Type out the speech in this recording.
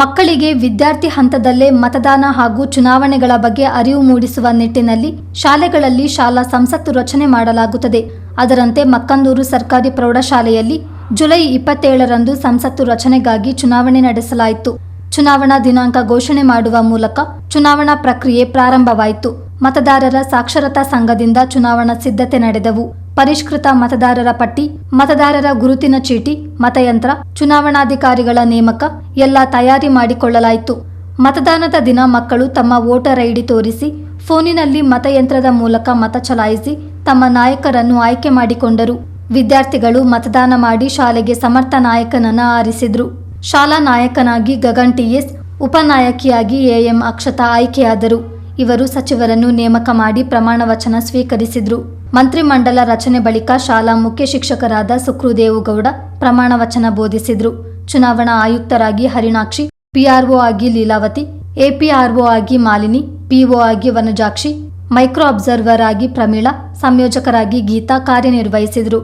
ಮಕ್ಕಳಿಗೆ ವಿದ್ಯಾರ್ಥಿ ಹಂತದಲ್ಲೇ ಮತದಾನ ಹಾಗೂ ಚುನಾವಣೆಗಳ ಬಗ್ಗೆ ಅರಿವು ಮೂಡಿಸುವ ನಿಟ್ಟಿನಲ್ಲಿ ಶಾಲೆಗಳಲ್ಲಿ ಶಾಲಾ ಸಂಸತ್ತು ರಚನೆ ಮಾಡಲಾಗುತ್ತದೆ. ಅದರಂತೆ ಮಕ್ಕಂದೂರು ಸರ್ಕಾರಿ ಪ್ರೌಢಶಾಲೆಯಲ್ಲಿ ಜುಲೈ ಇಪ್ಪತ್ತೇಳರಂದು ಸಂಸತ್ತು ರಚನೆಗಾಗಿ ಚುನಾವಣೆ ನಡೆಸಲಾಯಿತು. ಚುನಾವಣಾ ದಿನಾಂಕ ಘೋಷಣೆ ಮಾಡುವ ಮೂಲಕ ಚುನಾವಣಾ ಪ್ರಕ್ರಿಯೆ ಪ್ರಾರಂಭವಾಯಿತು. ಮತದಾರರ ಸಾಕ್ಷರತಾ ಸಂಘದಿಂದ ಚುನಾವಣಾ ಸಿದ್ಧತೆ ನಡೆದವು. ಪರಿಷ್ಕೃತ ಮತದಾರರ ಪಟ್ಟಿ, ಮತದಾರರ ಗುರುತಿನ ಚೀಟಿ, ಮತಯಂತ್ರ, ಚುನಾವಣಾಧಿಕಾರಿಗಳ ನೇಮಕ, ಎಲ್ಲ ತಯಾರಿ ಮಾಡಿಕೊಳ್ಳಲಾಯಿತು. ಮತದಾನದ ದಿನ ಮಕ್ಕಳು ತಮ್ಮ ವೋಟರ್ ಐಡಿ ತೋರಿಸಿ, ಫೋನಿನಲ್ಲಿ ಮತಯಂತ್ರದ ಮೂಲಕ ಮತ ಚಲಾಯಿಸಿ, ತಮ್ಮ ನಾಯಕರನ್ನು ಆಯ್ಕೆ ಮಾಡಿಕೊಂಡರು. ವಿದ್ಯಾರ್ಥಿಗಳು ಮತದಾನ ಮಾಡಿ ಶಾಲೆಗೆ ಸಮರ್ಥ ನಾಯಕನನ್ನ ಆರಿಸಿದ್ರು. ಶಾಲಾ ನಾಯಕನಾಗಿ ಗಗನ್ ಟಿಎಸ್ ಉಪನಾಯಕಿಯಾಗಿ ಎಎಂ ಅಕ್ಷತಾ ಆಯ್ಕೆಯಾದರು. ಇವರು ಸಚಿವರನ್ನು ನೇಮಕ ಮಾಡಿ ಪ್ರಮಾಣ ವಚನ ಸ್ವೀಕರಿಸಿದ್ರು. ಮಂತ್ರಿಮಂಡಲ ರಚನೆ ಬಳಿಕ ಶಾಲಾ ಮುಖ್ಯ ಶಿಕ್ಷಕರಾದ ಸುಕ್ರುದೇವುಗೌಡ ಪ್ರಮಾಣ ವಚನ ಬೋಧಿಸಿದ್ರು. ಚುನಾವಣಾ ಆಯುಕ್ತರಾಗಿ ಹರಿಣಾಕ್ಷಿ, ಪಿಆರ್ಒ ಆಗಿ ಲೀಲಾವತಿ, ಎಪಿಆರ್ಒ ಆಗಿ ಮಾಲಿನಿ, ಪಿಒ ಆಗಿ ವನಜಾಕ್ಷಿ, ಮೈಕ್ರೋ ಅಬ್ಸರ್ವರ್ ಆಗಿ ಪ್ರಮೀಳಾ, ಸಂಯೋಜಕರಾಗಿ ಗೀತಾ ಕಾರ್ಯನಿರ್ವಹಿಸಿದ್ರು.